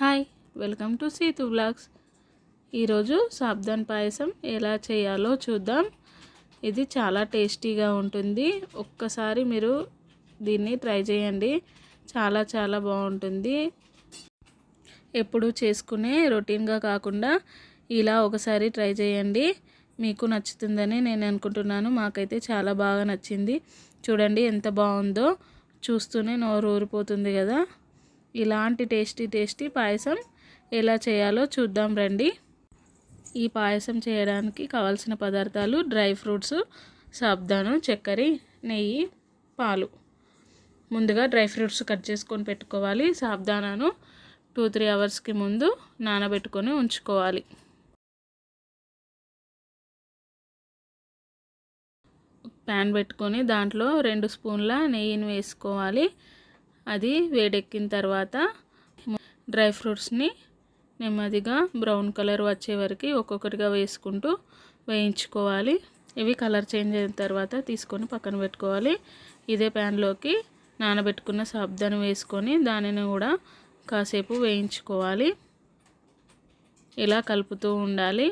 Hi welcome to Seethu blogs ఈరోజు సాబ్దాన్ పాయసం ఎలా చేయాలో చూద్దాం. ఇది చాలా టేస్టీగా ఉంటుంది. ఒక్కసారి మీరు దీన్ని ట్రై చేయండి. చాలా చాలా బాగుంటుంది. ఎప్పుడు చేసుకునే రొటీన్గా కాకుండా ఇలా ఒకసారి ట్రై చేయండి. మీకు నచ్చుతుందని నేను అనుకుంటున్నాను. మాకైతే చాలా బాగా నచ్చింది. చూడండి ఎంత బాగుందో. చూస్తూనే నోరు ఊరిపోతుంది కదా. ఇలాంటి టేస్టీ టేస్టీ పాయసం ఎలా చేయాలో చూద్దాం రండి. ఈ పాయసం చేయడానికి కావాల్సిన పదార్థాలు డ్రై ఫ్రూట్స్ సాబ్దాను చక్కెర నెయ్యి పాలు. ముందుగా డ్రై ఫ్రూట్స్ కట్ చేసుకొని పెట్టుకోవాలి. సాబ్దానాను టూ త్రీ అవర్స్కి ముందు నానబెట్టుకొని ఉంచుకోవాలి. ప్యాన్ పెట్టుకొని దాంట్లో రెండు స్పూన్ల నెయ్యిని వేసుకోవాలి. అది వేడెక్కిన తర్వాత డ్రై ఫ్రూట్స్ని నెమ్మదిగా బ్రౌన్ కలర్ వచ్చే వరకు ఒక్కొక్కటిగా వేసుకుంటూ వేయించుకోవాలి. ఇవి కలర్ చేంజ్ అయిన తర్వాత తీసుకొని పక్కన పెట్టుకోవాలి. ఇదే ప్యాన్లోకి నానబెట్టుకున్న సాబ్దాను వేసుకొని దానిని కూడా కాసేపు వేయించుకోవాలి. ఇలా కలుపుతూ ఉండాలి.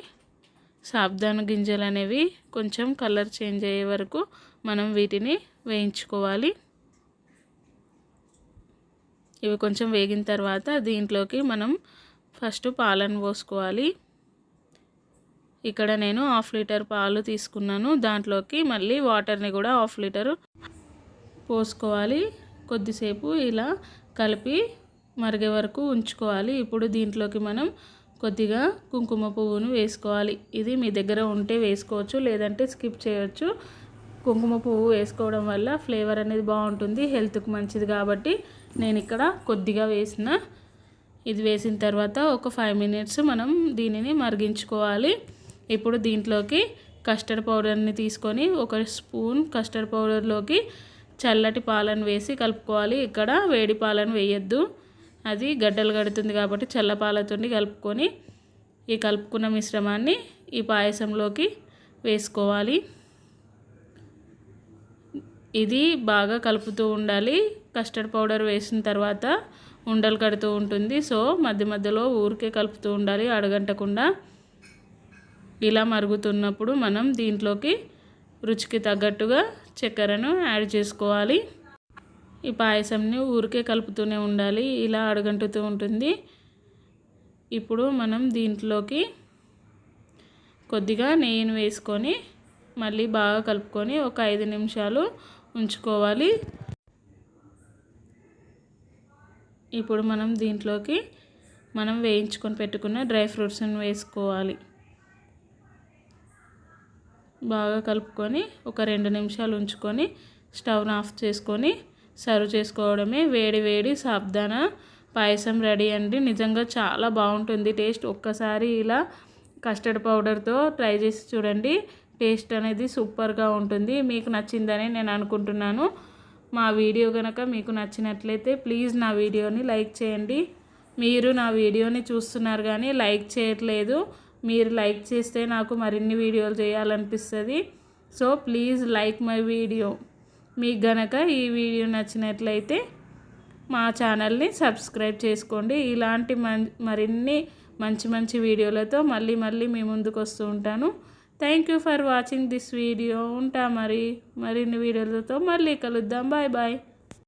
సాబ్దాను గింజలు అనేవి కొంచెం కలర్ చేంజ్ అయ్యే వరకు మనం వీటిని వేయించుకోవాలి. ఇవి కొంచెం వేగిన తర్వాత దీంట్లోకి మనం ఫస్ట్ పాలను పోసుకోవాలి. ఇక్కడ నేను హాఫ్ లీటర్ పాలు తీసుకున్నాను. దాంట్లోకి మళ్ళీ వాటర్ని కూడా హాఫ్ లీటరు పోసుకోవాలి. కొద్దిసేపు ఇలా కలిపి మరిగే వరకు ఉంచుకోవాలి. ఇప్పుడు దీంట్లోకి మనం కొద్దిగా కుంకుమ పువ్వును వేసుకోవాలి. ఇది మీ దగ్గర ఉంటే వేసుకోవచ్చు లేదంటే స్కిప్ చేయవచ్చు కుంకుమ పువ్వు వేసుకోవడం వల్ల ఫ్లేవర్ అనేది బాగుంటుంది హెల్త్కి మంచిది కాబట్టి నేను ఇక్కడ కొద్దిగా వేసిన. ఇది వేసిన తర్వాత ఒక ఫైవ్ మినిట్స్ మనం దీనిని మరిగించుకోవాలి. ఇప్పుడు దీంట్లోకి కస్టర్డ్ పౌడర్ని తీసుకొని ఒక స్పూన్ కస్టర్డ్ పౌడర్లోకి చల్లటి పాలను వేసి కలుపుకోవాలి. ఇక్కడ వేడి పాలను వేయద్దు. అది గడ్డలు కడుతుంది కాబట్టి చల్ల పాలతో కలుపుకొని ఈ కలుపుకున్న మిశ్రమాన్ని ఈ పాయసంలోకి వేసుకోవాలి. ఇది బాగా కలుపుతూ ఉండాలి. కస్టర్డ్ పౌడర్ వేసిన తర్వాత ఉండలు కడుతూ ఉంటుంది. సో మధ్య మధ్యలో ఊరికే కలుపుతూ ఉండాలి అడగంటకుండా. ఇలా మరుగుతున్నప్పుడు మనం దీంట్లోకి రుచికి తగ్గట్టుగా చక్కెరను యాడ్ చేసుకోవాలి. ఈ పాయసంని ఊరికే కలుపుతూనే ఉండాలి ఇలా అడగంటుతూ ఉంటుంది. ఇప్పుడు మనం దీంట్లోకి కొద్దిగా నెయ్యిని వేసుకొని మళ్ళీ బాగా కలుపుకొని ఒక ఐదు నిమిషాలు ఉంచుకోవాలి. ఇప్పుడు మనం దీంట్లోకి మనం వేయించుకొని పెట్టుకున్న డ్రై ఫ్రూట్స్ని వేసుకోవాలి. బాగా కలుపుకొని ఒక రెండు నిమిషాలు ఉంచుకొని స్టవ్ని ఆఫ్ చేసుకొని సర్వ్ చేసుకోవడమే వేడి వేడి సాబ్దాన పాయసం రెడీ అండి. నిజంగా చాలా బాగుంటుంది. టేస్ట్ ఒక్కసారి ఇలా కస్టర్డ్ పౌడర్తో ట్రై చేసి చూడండి. టేస్ట్ అనేది సూపర్గా ఉంటుంది. మీకు నచ్చిందని నేను అనుకుంటున్నాను. మా వీడియో కనుక మీకు నచ్చినట్లయితే ప్లీజ్ నా వీడియోని లైక్ చేయండి. మీరు నా వీడియోని చూస్తున్నారు కానీ లైక్ చేయట్లేదు. మీరు లైక్ చేస్తే నాకు మరిన్ని వీడియోలు చేయాలనిపిస్తుంది. So please like my video. మీకు గనక ఈ వీడియో నచ్చినట్లయితే మా ఛానల్ని సబ్స్క్రైబ్ చేసుకోండి. ఇలాంటి మరిన్ని మంచి మంచి వీడియోలతో మళ్ళీ మళ్ళీ మీ ముందుకు వస్తూ ఉంటాను. Thank you for watching this video ఉంటా మరి. మరిన్ని వీడియోలతో మళ్ళీ కలుద్దాం. Bye bye